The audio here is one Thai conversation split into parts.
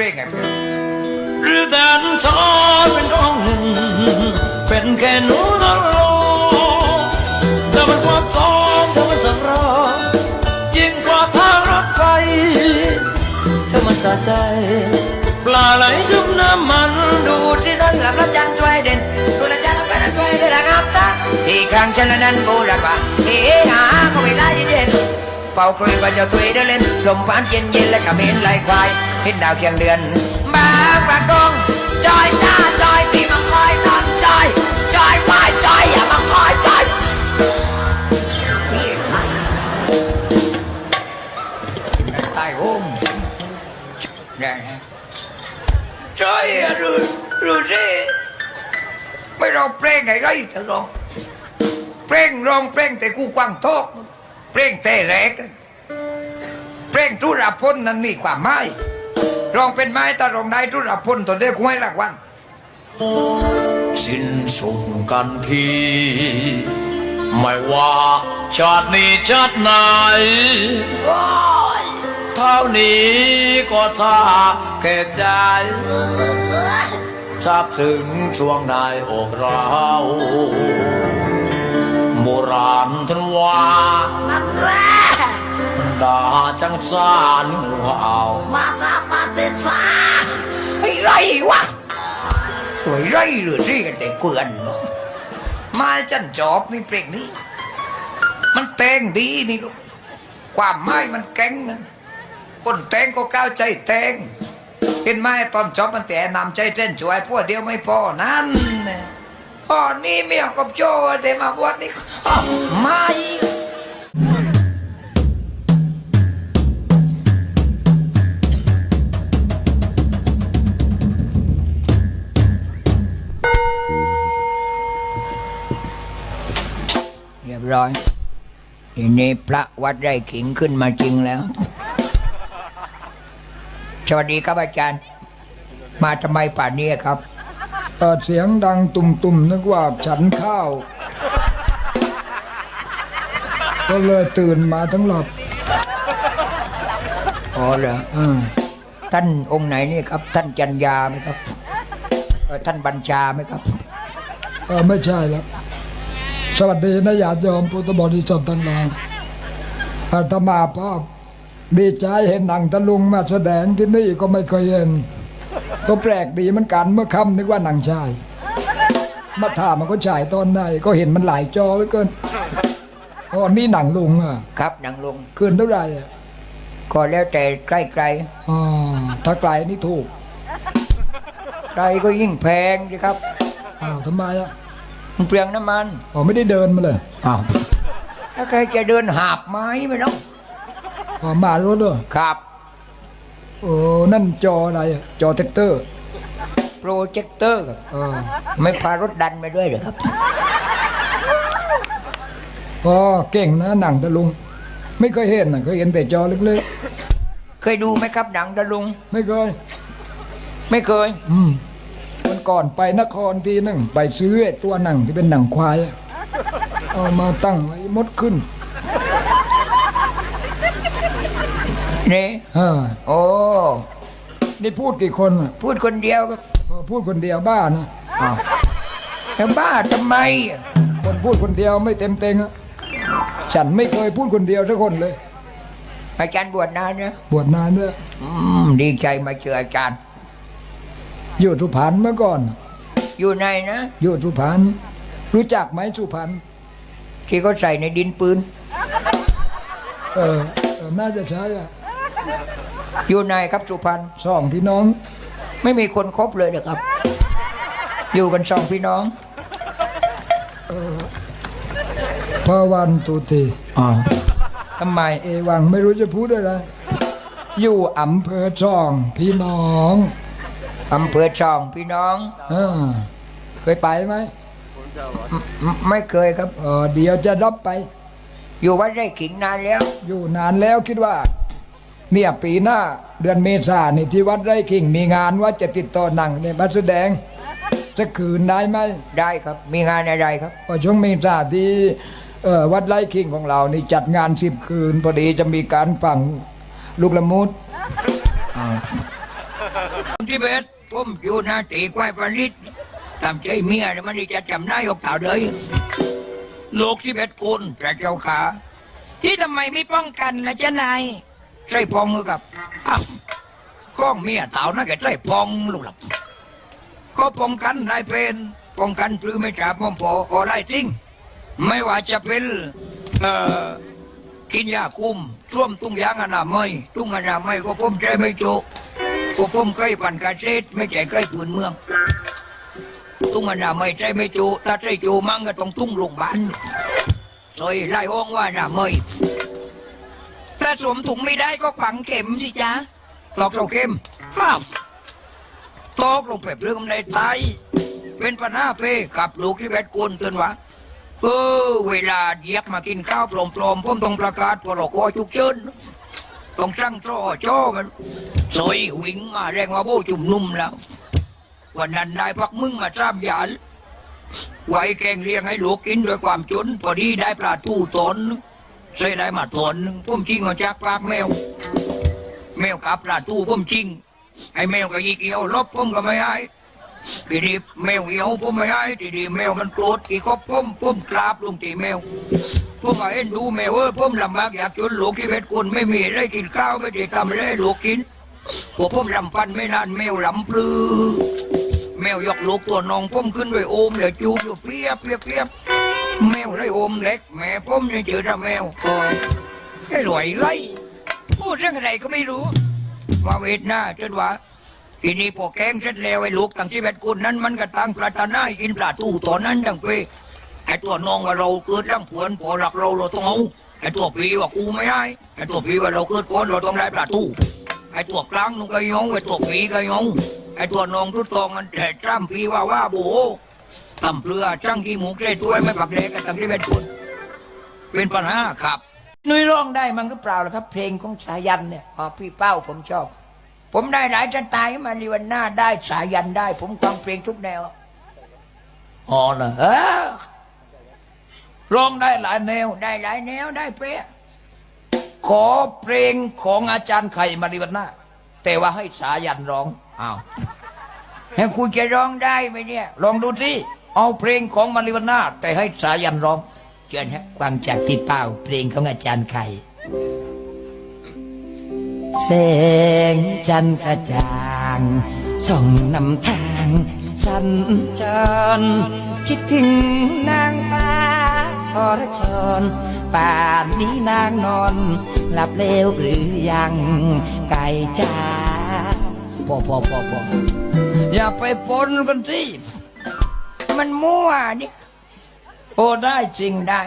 เพลงไงหรือแดนชอเป็นของหนึ่งเป็นแค่หนูนรกแต่มันความทองแต่มันสำรองยิ่งกว่าทางรถไฟถ้ามันสะใจ ปลาไหลชุ่มน้ำมันดูที่นั่นหลับแล้วจันทร์ช่วยเด่นดูแลจันทร์ไปนั้นช่วยได้ระงับตาที่ครั้งฉันนั้นบูรักว่าเฮ้หาก็ไม่ได้เด่น เป่าครุยว่าเจ้าตุยได้เล่นลมพัดเย็นเย็นและกระเม็นไหลควายเห็นดาวเคียงเดือนบางประกงจอยจ้าจอยพี่มาคอยนอนจอยจอยควายจอยอย่ามาคอยจอยตายโฮมจอะรู้รู้สิไม่ร้องเพลงไงไรแต่รองเพลงร้องเพลงแต่กูกวางทอก เพลงแต่แรกเพลงทุรพลนั้นมีความหมายร้องเป็นไม้แต่รองได้ทุรพลตัวเดียวกูให้รางวัลสิ้นสุดกันทีไม่ว่าชาตินี้ชาติไหนเท่านี้ก็ท่าแก่ใจทราบถึงช่วงในอกเรา ราณท่านว่าดาจังสารงูเห่ามามามาเด็ดฟ้าไอ้ไรวะไอ้ไรหรือที่กันแต่เกลือนเนอะมาจันจอบนี่เพลงนี้ มันแต่งดีนี่ลูกความหมายมันแก่งนะคนแต่งก็ก้าวใจแต่งเห็นไหมตอนจอบมันแต่นำใจเต้นช่วยพวกเดียวไม่พอนั่น อ่อนมีเมียกับโจแต่มาบวชนี่อ้าวมาอีกเรียบร้อยทีนี้พระวัดไร่ขิงขึ้นมาจริงแล้ว สวัสดีครับอาจารย์ มาทำไมป่านนี้ครับ เปิดเสียงดังตุ่มๆนึกว่าฉันข้าว ก็เลยตื่นมาทั้งหลับอ๋อเหรออ่าท่านองค์ไหนนี่ครับ ท่านจัญญาไหมครับเอ่อท่านบัญชาไหมครับ เออไม่ใช่แล้ว สวัสดีนะญาติโยมพุทธบริษัททั้งหลายอาตมาภาพดีใจเห็นหนังตะลุงมาแสดงที่นี่ก็ไม่เคยเห็น ก็แปลกดีเหมือนกันเมื่อค่ำนึกว่าหนังชาย มาถามมันก็ฉายตอนไหนก็เห็นมันหลายจอเหลือเกินอ๋อนี่หนังลุงอะครับนางลงคืนเท่าไหร่อะก็แล้วแต่ใกล้ไกลอ๋อถ้าไกลนี่ถูก ไกลก็ยิ่งแพงสิครับอ้าวทำไมอะมันเปลืองน้ำมันอ๋อไม่ได้เดินมาเลยอ้าวถ้าใครจะเดินหาบไม้ไม่ต้องอ๋อมารถเหรอครับ โอ้นั่นจออะไรอะจอแท็กเตอร์โปรเจคเตอร์ครับ เออไม่พารถดันไปด้วยเหรอครับ อ๋อเก่งนะหนังตะลุง ไม่เคยเห็นนะเคยเห็นแต่จอเล็กเคยดูไหมครับหนังตะลุง ๆไม่เคย ไม่เคย อืมวันก่อนไปนครทีนึงไปซื้อไอ้ตัวหนังที่เป็นหนังควายอะเอามาตั้งไว้มดขึ้น นี่อ่าโอ้นี่พูดกี่คนอะพูดคนเดียวครับอ๋อพูดคนเดียวบ้านะอ้าวจะบ้าทำไมอะคนพูดคนเดียวไม่เต็มเต็งอะฉันไม่เคยพูดคนเดียวสักคนเลย อาจารย์บวชนานนะบวชนานด้วยอืมดีใจมาเจออาจารย์ อยู่สุพรรณเมื่อก่อน อยู่ในนะอยู่สุพรรณรู้จักไหมสุพรรณที่เขาใส่ในดินปืน เออเออน่าจะใช่อะ อยู่ในครับสุพรรณสองพี่น้อง ไม่มีคนครบเลยนะครับ อยู่กันสองพี่น้องพอวันตุทีอ๋อทำไม เอวังไม่รู้จะพูดอะไร อยู่อำเภอช่องพี่น้องอำเภอช่องพี่น้องเออเคยไปไหมไม่ไม่เคยครับเออเดี๋ยวจะรับไป อยู่วัดไร่ขิงนานแล้ว อยู่นานแล้วคิดว่า เนี่ยปีหน้าเดือนเมษานี่ที่วัดไร่ขิงมีงานว่าจะติดต่อหนังเนี่ยมาแสดงจะคืนได้ไหมได้ครับ มีงานอะไรครับพอช่วงเมษาที่เอ่อวัดไร่ขิงของเรานี่จัดงานสิบคืนพอดีจะมีการฝังลูกละมุดที่เบสผมอยู่หนาตีควายประนิดทำใจเมียเนี่ยมันนี่จะจำหน้ายกเต่าเลยโลกที่เบสคนพระเจ้าขาที่ทำไมไม่ป้องกันนะจ๊ะนาย ใส่พองมือกับอ้าวก้องเมียเต่านั่นแกใส่พองลูกหลับก็ป้องกันได้เป็นป้องกันปรือไม่จับมอมพอก็ได้จริง ไม่ว่าจะเป็นเอ่อกินยาคุมช่วมตุ้งยางอนามัยตุ้งอนามัยก็ผมใจไม่จกก็ผมเคยปั่นกาเซตไม่ใช่เคยปืนเมือง ตุ้งอนามัยใจไม่โจถ้าใจโจมั่งก็ต้องตุ้งโรงพยาบาลซอยไล่ห้องว่าอนามัยาสวมถุงไม่ได้ก็ขวังเข็มสิจ๊ะตอกเสาเข็มห้าวตอกลงไปเปลือกในไตเป็นปัญหาเป้กับลูกที่แบดกวนเตือนว่าเออเวลาเดียกมากินข้าวปลอมๆผมต้องประกาศพรกฉุกเฉินต้องสั่งจ้อจ้อมันสอยวิ่งมาแรงว่าโบจุ่มนุ่มแล้ว วันนั้นได้พักมึงมาจ้ามยานไว้แกงเลี้ยงให้ลูกกินด้วยความจนพอดีได้ปลาทูตน ใส่ได้มาตนผมจริงเอาจากปากแมว แมวกับปลาทูผมจริงไอ้แมวก็ยีเกี่ยวลบผมก็ไม่ให้ทีนี้แมวเหี่ยวผมไม่ให้ทีนี้แมวมันโกรธทีก็ผมผมกราบลงที่แมวผมก็เอ็นดูแมวเออผมลำบากอยากจนลูกที่เพชรคนไม่มีได้กินข้าวไม่ได้ทำไรให้ลูกกินพอผมลำพันไม่นานแมวลำปลือแมวยกลูกตัวน้องผมขึ้นไปโอมเลยจูบอยู่เปียบเปียบเปียบ แมวได้โอมเล็ก แม่ผมยังเจอแต่แมวไอ้รวยไรพูดเรื่องอะไรก็ไม่รู้มาเวทหน้าจนว่าทีนี้พอแกงเสร็จแล้วไอ้ลูกตั้งชีวิตคุณนั้นมันก็ตั้งปลาตาหน้ากินปลาทูตอนนั้นดังเปไอ้ตัวน้องว่าเราเกิดร่างผวนพอหลักเราเราต้องเอาไอ้ตัวปีว่ากูไม่ได้ไอ้ตัวปีว่าเราเกิดก่อนเราต้องได้ปลาทูไอ้ตัวกลางนุ่งก็ยงไอ้ตัวปีก็ยงไอ้ตัวน้องทุดตองมันแต่จ้ำปีว่าว่าโบ ทำเปลือจ้างกี่หมูเกรดด้วยไม่ปักแดกกันตั้งชีวิตคุณเป็นปัญหาครับนุ้ยร้องได้มั้งหรือเปล่าล่ะครับ เพลงของสายันเนี่ยอ๋อพี่เป้าผมชอบ ผมได้หลายสไตล์มาลีวันหน้าได้สายันได้ ผมฟังเพลงทุกแนวอ๋อเหรอเออร้องได้หลายแนว ได้หลายแนวได้เป๊ะขอเพลงของอาจารย์ไข่มาลีวันหน้า แต่ว่าให้สายันร้องอ้าวให้คุณจะร้องได้ไหมเนี่ย ลองดูสิ เอาเพลงของมาริวนาแต่ให้สายันร้อง เชิญฮะฟังจากพี่เป้าเพลงของอาจารย์ไข่แสงจันทร์กระจ่างส่องนำทางสัญจรคิดถึงนางฟ้าทรชนป่านนี้นางนอน หลับเร็วหรือยังไก่จ้าพอพอพอพออย่าไปปนกันสิ มันมั่วนี่โอ้ได้จริงได้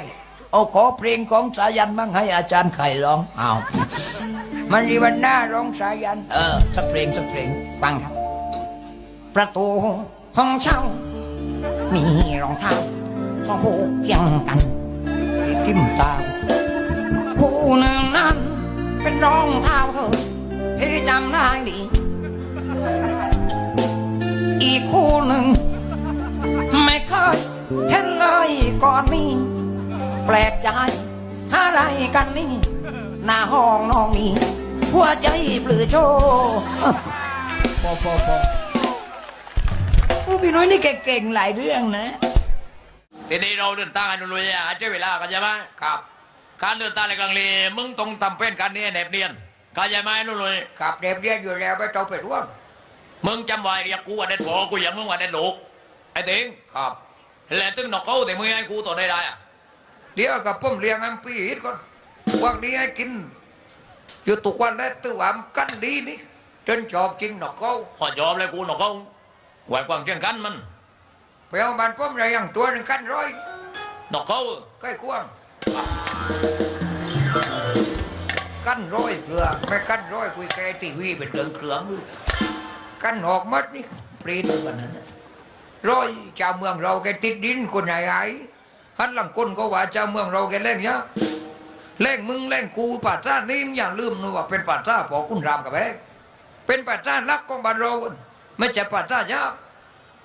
เอาขอเพลงของสายันบ้างให้อาจารย์ไข่ร้องเอามันรีวันหน้าร้องสายัน เออสักเพลงสักเพลงฟังครับ ประตูห้องเช่า มีรองเท้าสองคู่เคียงกันอีกิมตาคู่หนึ่งนั้นเป็นรองเท้าเธอที่จำได้ดีอีกคู่หนึ่ง ไม่เคยเห็นเลยก่อนนี้แปลกใจอะไรกันนี่หน้าห้องน้องนี่หัวใจปลือโชพอพอพอโอ้พี่น้อยนี่เก่งๆหลายเรื่องนะ ทีนี้เราเดินทางกันลุยๆอาจจะเวลากันใช่ไหมครับ การเดินทางในกลางเลมึงต้องทำเป็นการนี้แนบเนียนเข้าใจไหมลุยครับเด็บเรียนอยู่แล้วไม่ต้องไปร่วงๆมึงจำไว้เรียกกูว่าเด็ดพอกูอย่างมึงว่าเด็ดลูก ไอ้ติงครับแล้วตึงนอกเขาแต่มึงให้กูตัวได้ได้อะเดี๋ยวกับผมเลี้ยงอัมปีฮิตก่อนวันนี้ให้กิน อยู่ทุกวันแล้วตัววามกันดีนี่จนชอบจริงหนอกเขาขอจอบเลยกูนอกเขาไหวกวางเชียงกันมันไปเอามันผมอะไรอย่างตัวหนึ่งกันร้อยนอกเขาใกล้ควงกันร้อยเปลือกไม่กันร้อยคุยแกทีวีเป็นเรื่องเครื่องดูกันออกมัดนี่ปรีดกันนั้นน่ะ ร้อยเจ้าเมืองเราแกติดดินคนไหนไอ้ฮันหลังคนก็ว่าเจ้าเมืองเราแกเล่นเนี้ยเล่งมึงเล่งกูป่าจ้านี่มึงอย่าลืมนะว่าเป็นป่าจ้าพอคุณรามกับแพงเป็นป่าจ้ารักของบ้านเราไม่ใช่ป่าจ้ายาบ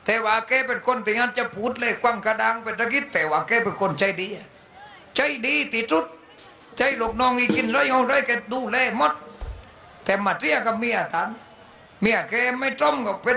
แต่ว่าแกเป็นคนที่งั้นจะพูดเลยกว้างกระดังเป็นตะกิดแต่ว่าแกเป็นคนใจดีใจดีที่สุดใจลูกน้องอีกินไรเอาไรแกดูแลหมดแต่มาเรียกกับเมียทันเมียแกไม่ต้มก็เป็น